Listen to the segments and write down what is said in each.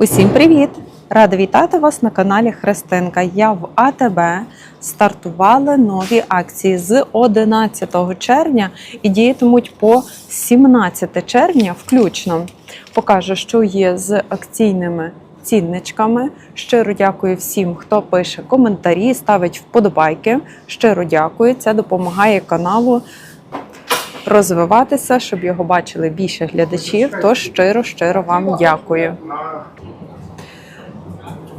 Усім привіт! Рада вітати вас на каналі Христинка. Я в АТБ стартували нові акції з 11 червня і діятимуть по 17 червня включно. Покажу, що є з акційними цінничками. Щиро дякую всім, хто пише коментарі, ставить вподобайки. Щиро дякую. Це допомагає каналу розвиватися, щоб його бачили більше глядачів. Тож щиро, щиро вам дякую.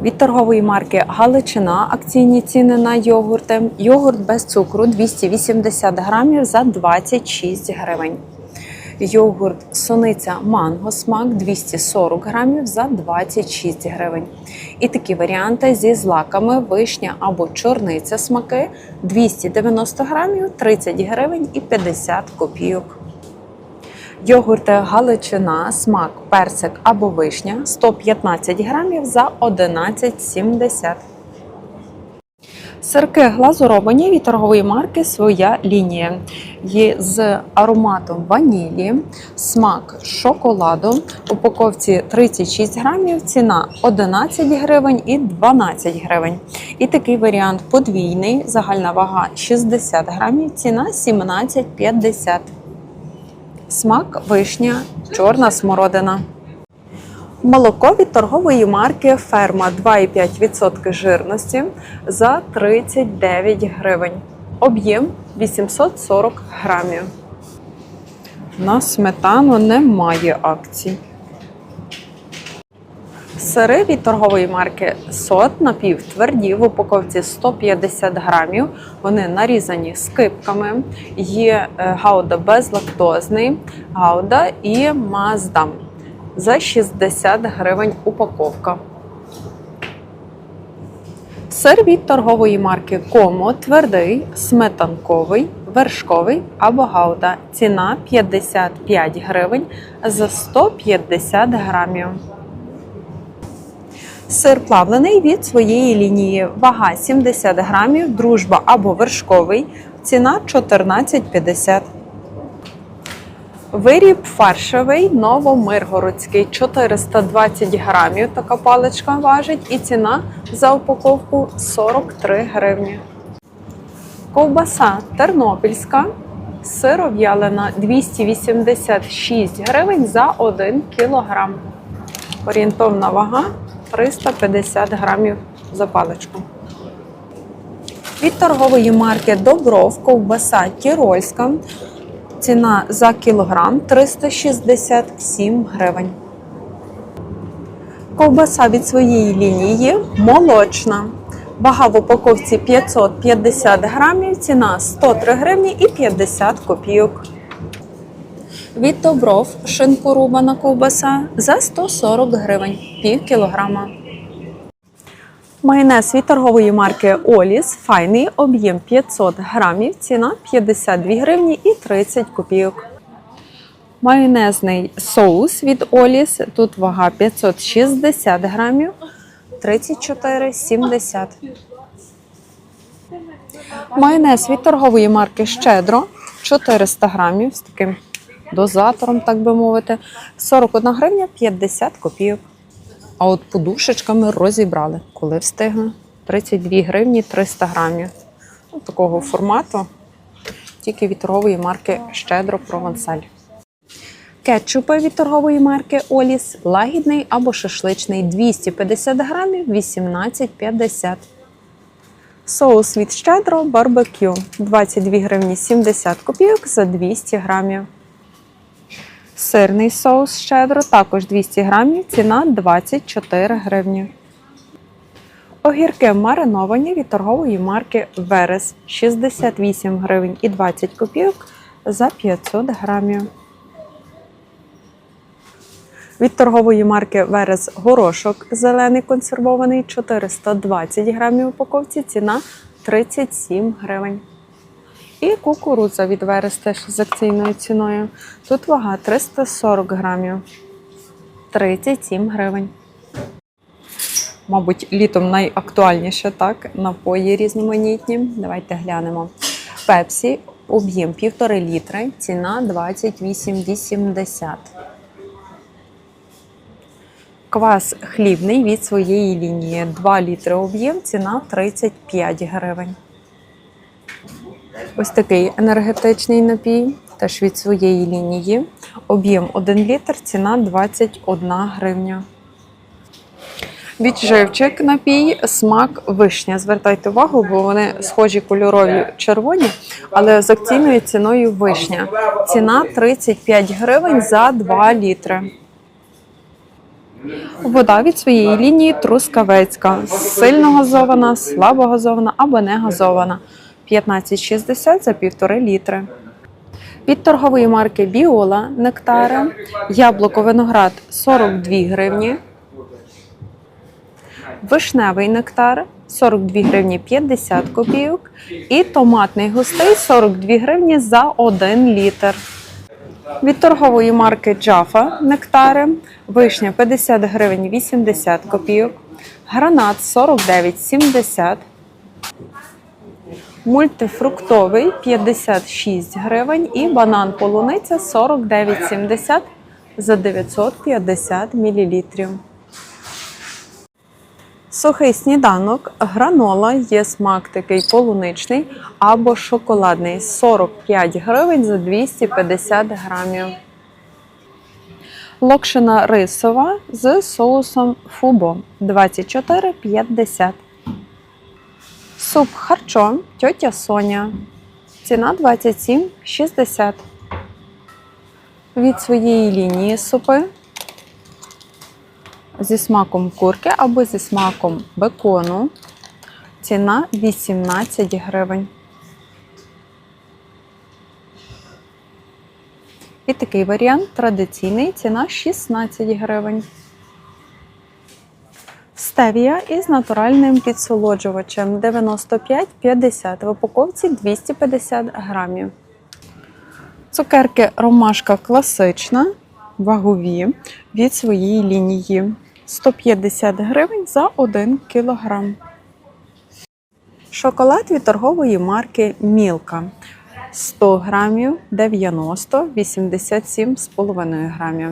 Від торгової марки Галичина акційні ціни на йогурти. Йогурт без цукру 280 грамів за 26 гривень. Йогурт Сониця Манго Смак 240 грамів за 26 гривень. І такі варіанти зі злаками вишня або чорниця смаки 290 грамів 30 гривень і 50 копійок. Йогурти Галичина, смак, персик або вишня 115 грамів за 11,70. Сирки глазуровані від торгової марки Своя лінія. Є з ароматом ванілі, смак шоколаду. Упаковці 36 грамів, ціна 11 гривень і 12 гривень. І такий варіант подвійний, загальна вага 60 грамів, ціна 17,50. Смак вишня, чорна смородина. Молоко від торгової марки Ферма 2,5% жирності за 39 гривень. Об'єм 840 грамів. На сметану немає акцій. Сири від торгової марки Сот напівтверді в упаковці 150 грамів. Вони нарізані скипками. Є е, гауда безлактозний, гауда і маздам за 60 гривень упаковка. Сир від торгової марки Комо твердий, сметанковий, вершковий або гауда. Ціна 55 гривень за 150 грамів. Сир плавлений від своєї лінії. Вага 70 грамів, дружба або вершковий. Ціна 14,50. Виріб фаршевий новомиргородський 420 грамів. Така паличка важить, і ціна за упаковку 43 гривні. Ковбаса тернопільська. Сиров'ялина 286 гривень за 1 кілограм. Орієнтовна вага 350 грамів за паличку. Від торгової марки Добров ковбаса Тірольська. Ціна за кілограм 367 гривень. Ковбаса від своєї лінії молочна. Вага в упаковці 550 грамів, ціна 103 гривні і 50 копійок. Від Добров шинкорубана ковбаса за 140 гривень пів кілограма. Майонез від торгової марки Оліс файний об'єм 500 грамів, ціна 52 гривні і 30 копійок. Майонезний соус від Оліс. Тут вага 560 грамів, 34,70. Майонез від торгової марки Щедро 400 грамів з таким дозатором, так би мовити, 41 гривня 50 копійок. А от подушечками розібрали, коли встигли. 32 гривні 300 грамів. Ну, такого формату, тільки від торгової марки Щедро Провансаль. Кетчупи від торгової марки Оліс лагідний або шашличний 250 грамів 18,50. Соус від Щедро барбекю 22 гривні 70 копійок за 200 грамів. Сирний соус щедро, також 200 грамів, ціна 24 гривні. Огірки мариновані від торгової марки Верес 68 гривень і 20 копійок за 500 грамів. Від торгової марки Верес горошок зелений консервований 420 грамів упаковці, ціна 37 гривень. І кукурудза від Верес теж з акційною ціною. Тут вага 340 грамів. 37 гривень. Мабуть, літом найактуальніше так, напої різноманітні. Давайте глянемо. Пепсі, об'єм 1,5 літри, ціна 28,80. Квас хлібний від своєї лінії. 2 літри об'єм, ціна 35 гривень. Ось такий енергетичний напій, теж від своєї лінії. Об'єм 1 літр, ціна 21 гривня. Відживчик напій, смак вишня. Звертайте увагу, бо вони схожі кольорові червоні, але з акційною ціною вишня. Ціна 35 гривень за 2 літри. Вода від своєї лінії трускавецька. Сильно газована, слабо газована або не газована. 15,60 за 1,5 літри. Від торгової марки Біола нектари. Яблуко виноград 42 гривні. Вишневий нектар 42 гривні 50 копійок. І томатний густий 42 гривні за 1 літр. Від торгової марки Джафа нектари. Вишня 50 гривень 80 копійок. Гранат 49,70. Мультифруктовий 56 гривень і банан полуниця 49,70 за 950 мл. Сухий сніданок, гранола, є смак такий полуничний або шоколадний 45 гривень за 250 грамів. Локшина рисова з соусом фубо 24,50. Суп харчо тьотя Соня. Ціна 27,60. Від своєї лінії супи зі смаком курки або зі смаком бекону. Ціна 18 гривень. І такий варіант традиційний, ціна 16 гривень. Стевія із натуральним підсолоджувачем 95,50 в упаковці 250 грамів. Цукерки ромашка класична, вагові від своєї лінії 150 гривень за 1 кілограм. Шоколад від торгової марки Мілка 100 грамів 90 87,5 грамів.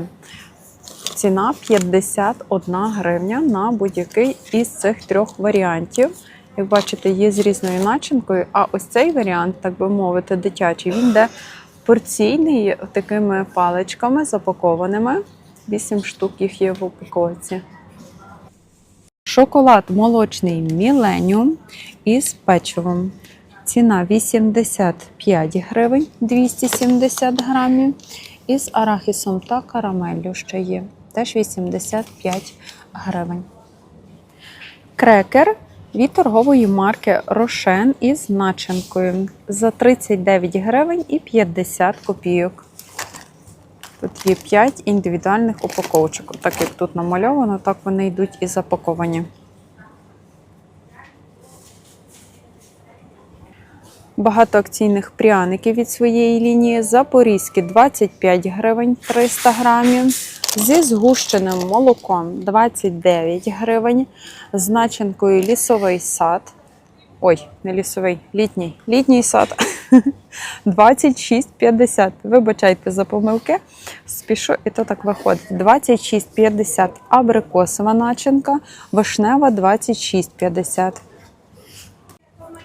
Ціна 51 гривня на будь-який із цих трьох варіантів. Як бачите, є з різною начинкою. А ось цей варіант, так би мовити, дитячий, він йде порційний такими паличками запакованими. 8 штук їх є в упаковці. Шоколад молочний Міленіум із печивом. Ціна 85 гривень 270 грамів. І з арахісом та карамеллю ще є. Теж 85 гривень. Крекер від торгової марки Рошен із начинкою за 39 гривень і 50 копійок. Тут є 5 індивідуальних упаковочок. Так як тут намальовано, так вони йдуть і запаковані. Багато акційних пряників від своєї лінії. Запорізькі 25 гривень 300 грамів. Зі згущеним молоком 29 гривень. З начинкою лісовий сад. Ой, не лісовий, літній. Літній сад 26,50. Вибачайте за помилки. Спішу, і то так виходить. 26,50. Абрикосова начинка, вишнева 26,50.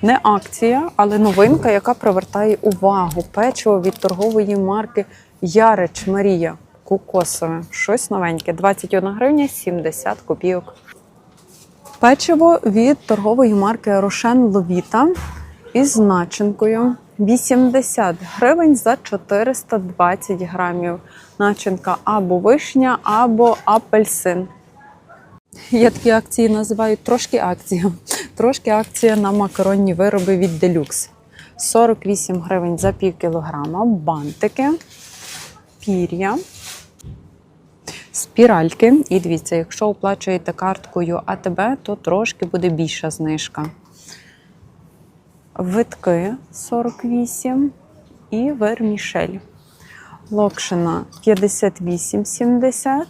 Не акція, але новинка, яка привертає увагу. Печиво від торгової марки Ярич Марія. Кокосове. Щось новеньке. 21 гривня 70 копійок. Печиво від торгової марки Рошен Ловіта із начинкою 80 гривень за 420 грамів. Начинка або вишня, або апельсин. Я такі акції називаю трошки акція. Трошки акція на макаронні вироби від Deluxe. 48 гривень за пів кілограма, бантики, пір'я, спіральки. І дивіться, якщо оплачуєте карткою АТБ, то трошки буде більша знижка. Витки 48 і вермішель. Локшина 58,70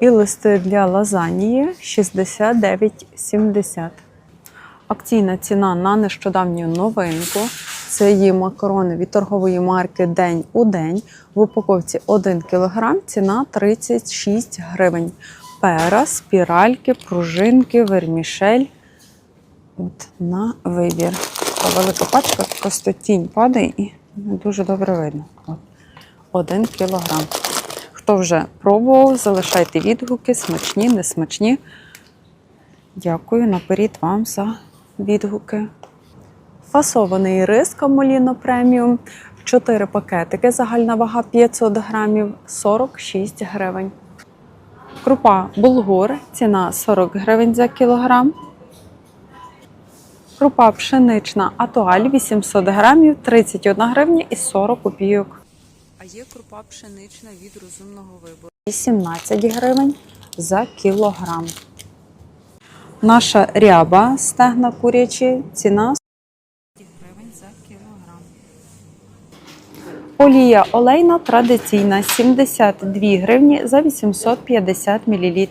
і листи для лазанії 69,70. Акційна ціна на нещодавню новинку. Це є макарони від торгової марки День у день. В упаковці 1 кг, ціна 36 гривень. темпера, спіральки, пружинки, вермішель. От на вибір. Така велика пачка, просто тінь падає і не дуже добре видно. От. Один кілограм. Хто вже пробував, залишайте відгуки, смачні, несмачні. Дякую наперед вам за відгуки. Фасований рис Камоліно преміум. 4 пакетики. Загальна вага 500 грамів 46 гривень. Крупа булгур. Ціна 40 гривень за кілограм. Крупа пшенична атуаль 800 грамів 31 гривня і 40 копійок. А є крупа пшенична від розумного вибору. 18 гривень за кілограм. Наша ряба стегна курячі. Ціна 40 гривень за кілограм. Олія олейна традиційна 72 гривні за 850 мл.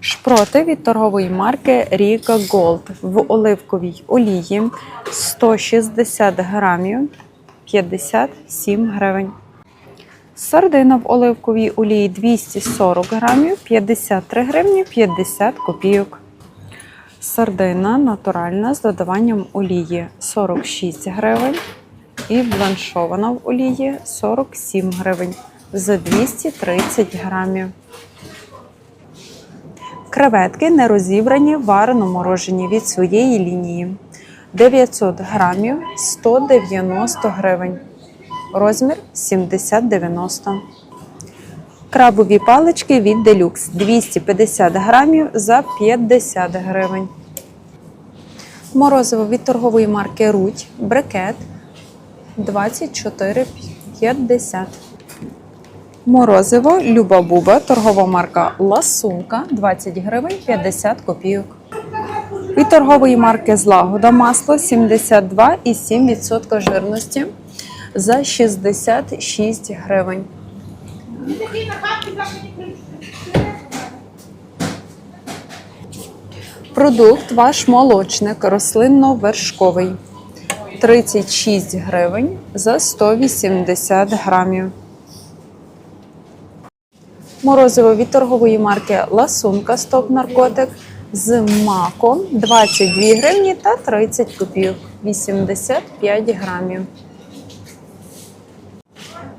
Шпроти від торгової марки Ріка Gold в оливковій олії 160 грамів 57 гривень. Сардина в оливковій олії 240 грамів 53 гривні 50 копійок. Сардина натуральна з додаванням олії 46 гривень. І бланшована в олії 47 гривень за 230 грамів. Креветки не розібрані, варено морожені від своєї лінії. 900 грамів 190 гривень. Розмір 70-90. Крабові палички від Делюкс 250 грамів за 50 гривень. Морозиво від торгової марки Руть брикет 24,50. Морозиво Люба Буба, торгова марка Ласунка 20 гривень 50 копійок. Від торгової марки Злагода масло 72,7% жирності за 66 гривень. Продукт ваш молочник рослинно-вершковий 36 гривень за 180 грамів. Морозиво від торгової марки Ласунка Стоп Наркотик з маком 22 гривні та 30 копійок 85 грамів.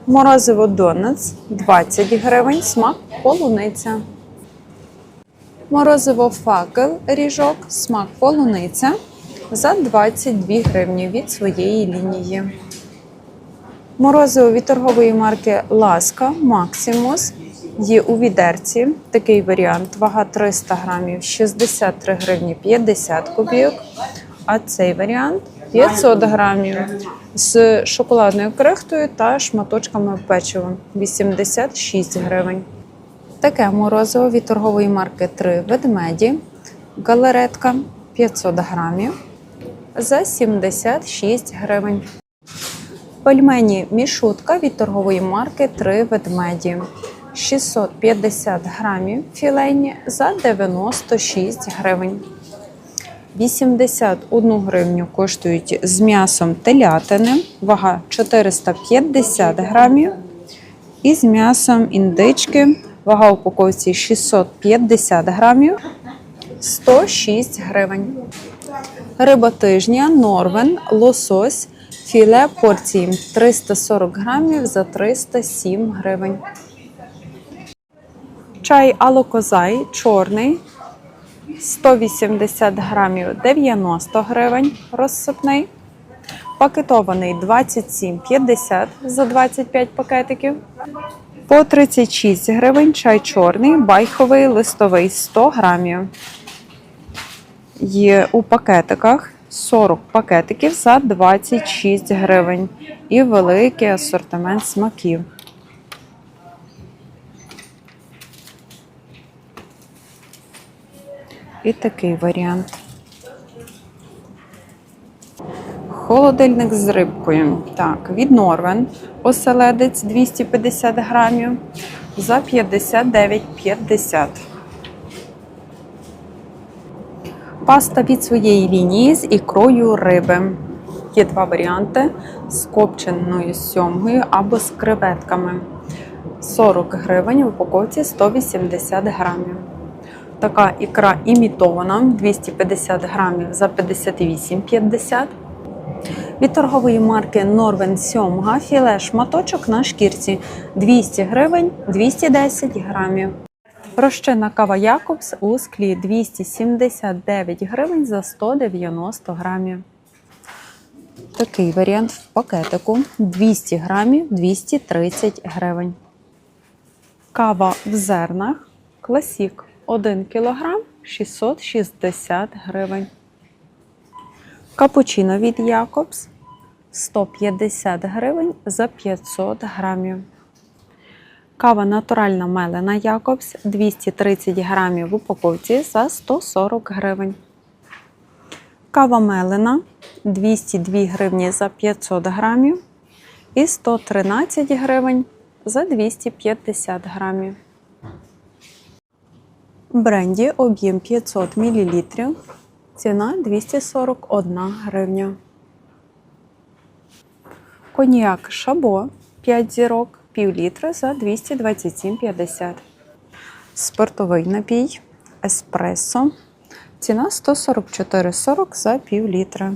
Морозиво Донатс 20 гривень, смак полуниця. Морозиво факел ріжок, смак полуниця за 22 гривні від своєї лінії. Морозиво від торгової марки Ласка Максимус є у відерці. Такий варіант. Вага 300 грамів 63 гривні 50 копійок. А цей варіант 500 грамів з шоколадною крихтою та шматочками печива 86 гривень. Таке морозиво від торгової марки 3 ведмеді. Галеретка 500 грамів за 76 гривень. Пельмені мішутка від торгової марки 3 ведмеді. 650 грамів філейні за 96 гривень. 81 гривню коштують з м'ясом телятини, вага 450 грамів. І з м'ясом індички, вага упаковці 650 грамів, 106 гривень. Риба тижня, норвен, лосось, філе порції 340 грамів за 307 гривень. Чай алокозай чорний 180 грамів 90 гривень розсипний. Пакетований 27,50 за 25 пакетиків. По 36 гривень чай чорний, байховий, листовий 100 грамів. Є у пакетиках 40 пакетиків за 26 гривень. І великий асортимент смаків. І такий варіант. Холодильник з рибкою. Так, від Норвен. Оселедець 250 грамів за 59,50. Паста від своєї лінії з ікрою риби. Є два варіанти з копченою сьомгою або з креветками. 40 гривень в упаковці 180 грамів. Така ікра імітована 250 грамів за 58,50. Від торгової марки Норвен Сьомга філе шматочок на шкірці 200 гривень 210 грамів. Розчинна кава Якобс у склі 279 гривень за 190 грамів. Такий варіант в пакетику 200 грамів 230 гривень. Кава в зернах класік 1 кг 660 гривень. Капучино від Якобс 150 гривень за 500 грамів. Кава натуральна мелена Якобс 230 грамів в упаковці за 140 гривень. Кава мелена 202 гривні за 500 грамів і 113 гривень за 250 грамів. Бренді об'єм 500 мл. Ціна 241 гривня. Коньяк Шабо 5 зірок пів літра за 227,50. Спиртовий напій Еспресо. Ціна 144,40 за пів літра.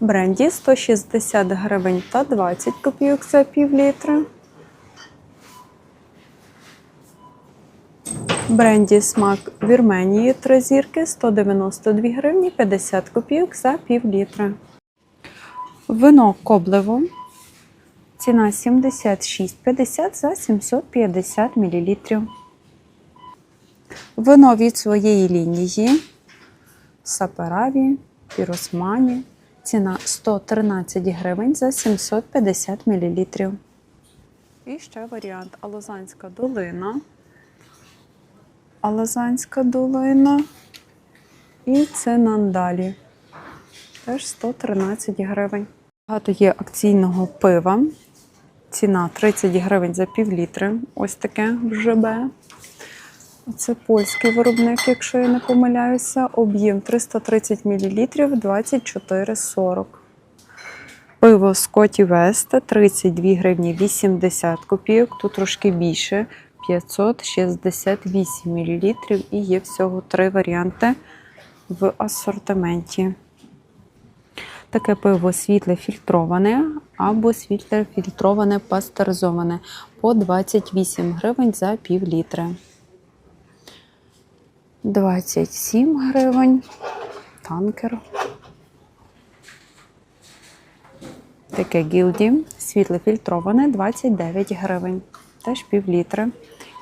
Бренді 160 гривень та 20 копійок за пів літра. Бренді смак Вірменії 3 зірки 192 гривні 50 копійок за пів літра. Вино Коблево. Ціна 76,50 за 750 мл. Вино від своєї лінії Сапераві, Піросмані. Ціна 113 гривень за 750 мл. І ще варіант Алозанська долина. Алазанська долина. І це нандалі. Теж 113 гривень. Багато є акційного пива. Ціна 30 гривень за пів літри. Ось таке в ЖБ. Це польський виробник, якщо я не помиляюся. Об'єм 330 мл 24,40. Пиво Скотті Веста 32 гривні 80 копійок. Тут трошки більше 568 мл. І є всього три варіанти в асортименті. Таке пиво світле фільтроване або світле фільтроване пастеризоване по 28 гривень за пів літра. 27 гривень. Танкер. Таке гілді. Світле фільтроване 29 гривень. Теж пів літра.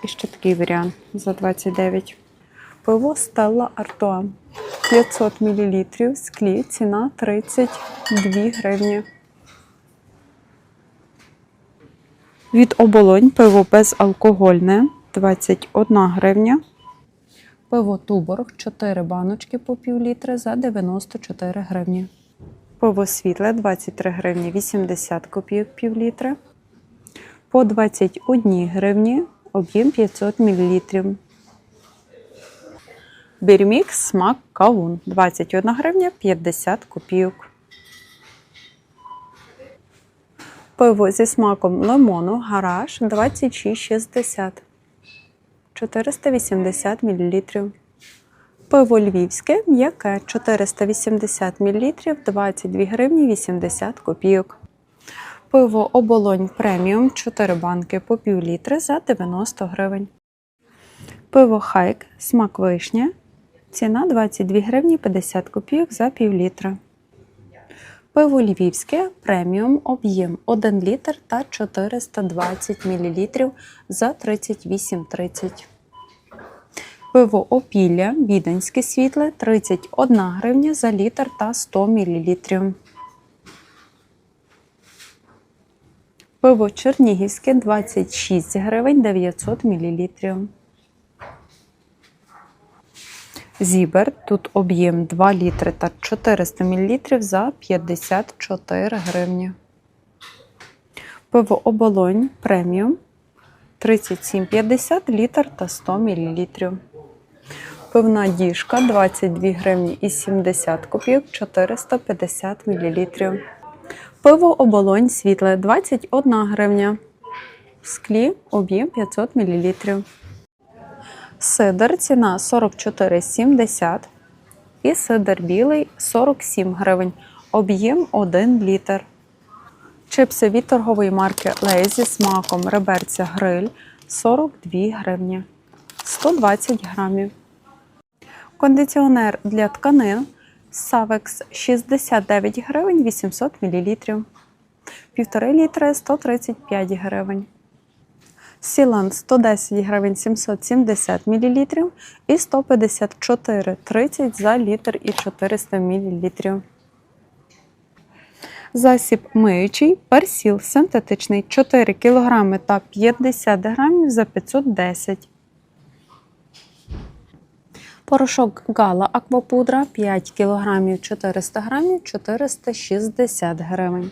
І ще такий варіант за 29. Пиво Stella Artois 500 мл. Склі. Ціна 32 гривні. Від оболонь пиво безалкогольне 21 гривня. Пиво Туборг 4 баночки по пів літри за 94 гривні. Пиво світле 23 гривні 80 копійок пів літри. По 21 гривні об'єм 500 мл. Бірмікс смак кавун 21 гривня 50 копійок. Пиво зі смаком лимону гараж 26,60 480 мл. Пиво львівське м'яке 480 мл 22 гривні 80 копійок. Пиво оболонь преміум 4 банки по пів літри за 90 гривень. Пиво хайк смак вишня. Ціна 22 гривні 50 копійок за пів літра. Пиво львівське преміум об'єм 1 літр та 420 мл за 38,30. Пиво опілля віденське світле 31 гривня за літр та 100 мл. Пиво чернігівське 26 гривень 900 мл. Зібер. Тут об'єм 2 літри та 400 мл за 54 гривні. Пиво оболонь преміум 37,50 літр та 100 мл. Пивна діжка 22 гривні і 70 копійок 450 мл. Пиво оболонь світле 21 гривня. в склі, об'єм 500 мл. Сидр ціна 44,70 і сидр білий 47 гривень, об'єм 1 літр. Чипси від торгової марки Лейзі зі смаком реберця гриль 42 гривні, 120 грамів. Кондиціонер для тканин Savex 69 гривень 800 мл. 1,5 літри 135 гривень. Сілан 110 гривень 770 мл і 154,30 за літр і 400 мл. Засіб миючий персіл синтетичний 4 кг та 50 грамів за 510 Порошок Гала Аквапудра 5 кг 400 грамів 460 гривень.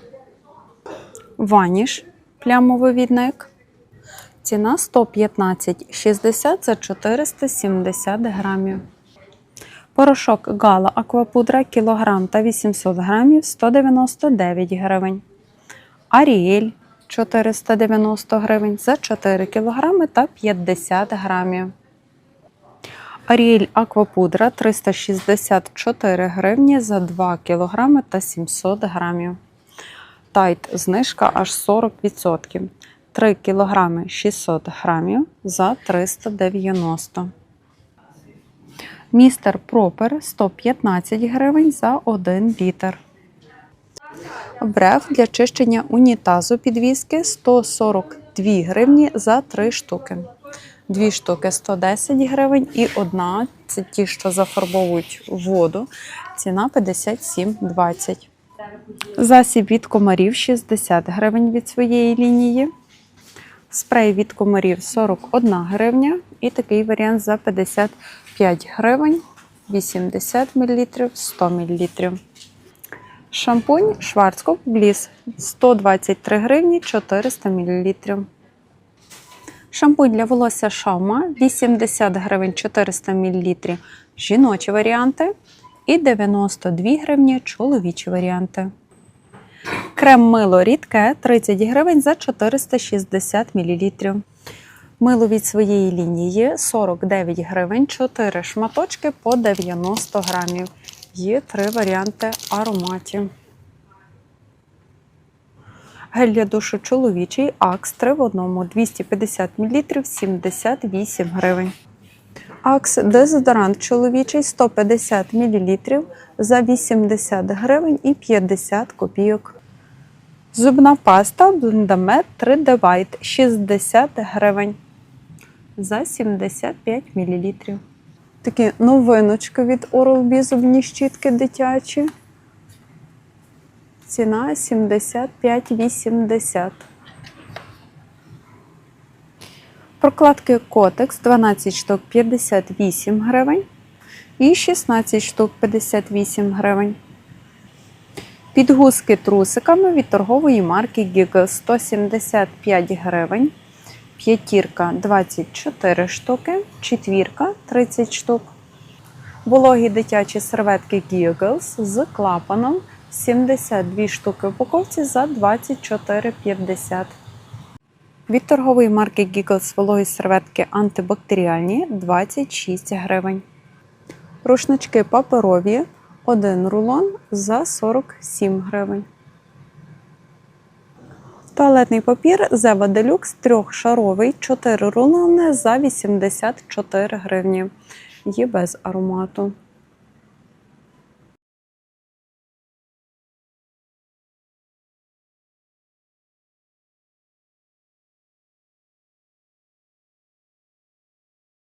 Ваніш плямовий відник. Ціна 115,60 за 470 грамів. Порошок Гала Аквапудра кілограм та 800 грамів 199 гривень. Аріель 490 гривень за 4 кілограми та 50 грамів. Аріель Аквапудра 364 гривні за 2 кілограми та 700 грамів. Тайт знижка аж 40%. 3 кілограми 600 грамів за 390. Містер Пропер 115 гривень за 1 літр. Бреф для чищення унітазу підвіски 142 гривні за 3 штуки. Дві штуки 110 гривень і одна це ті, що зафарбовують воду. Ціна 57,20. Засіб від комарів 60 гривень від своєї лінії. Спрей від комарів 41 гривня. І такий варіант за 55 гривень, 80 мл, 100 мл. Шампунь Шварцкоп Бліс 123 гривні 400 мл. Шампунь для волосся Шаума 80 гривень 400 мл жіночі варіанти і 92 гривні чоловічі варіанти. Крем мило рідке 30 гривень за 460 мл. Мило від своєї лінії 49 гривень, 4 шматочки по 90 грамів. Є три варіанти ароматів. Гель для душу чоловічий Акс 3 в одному 250 мл 78 гривень. Акс дезодорант чоловічий 150 мл за 80 гривень і 50 копійок. Зубна паста Блендамет 3D White 60 гривень за 75 мл. Такі новиночки від Oral-B зубні щітки дитячі. Ціна 75,80. Прокладки Котекс 12 штук 58 гривень і 16 штук 58 гривень. Підгузки трусиками від торгової марки Giggle 175 гривень. П'ятірка 24 штуки, четвірка 30 штук. Вологі дитячі серветки Giggles з клапаном 72 штуки в упаковці за 24,50. Від торгової марки Giggles вологі серветки антибактеріальні 26 гривень. Рушнички паперові один рулон за 47 гривень. Туалетний папір Zeva Deluxe трьохшаровий 4 рулони за 84 гривні. Є без аромату.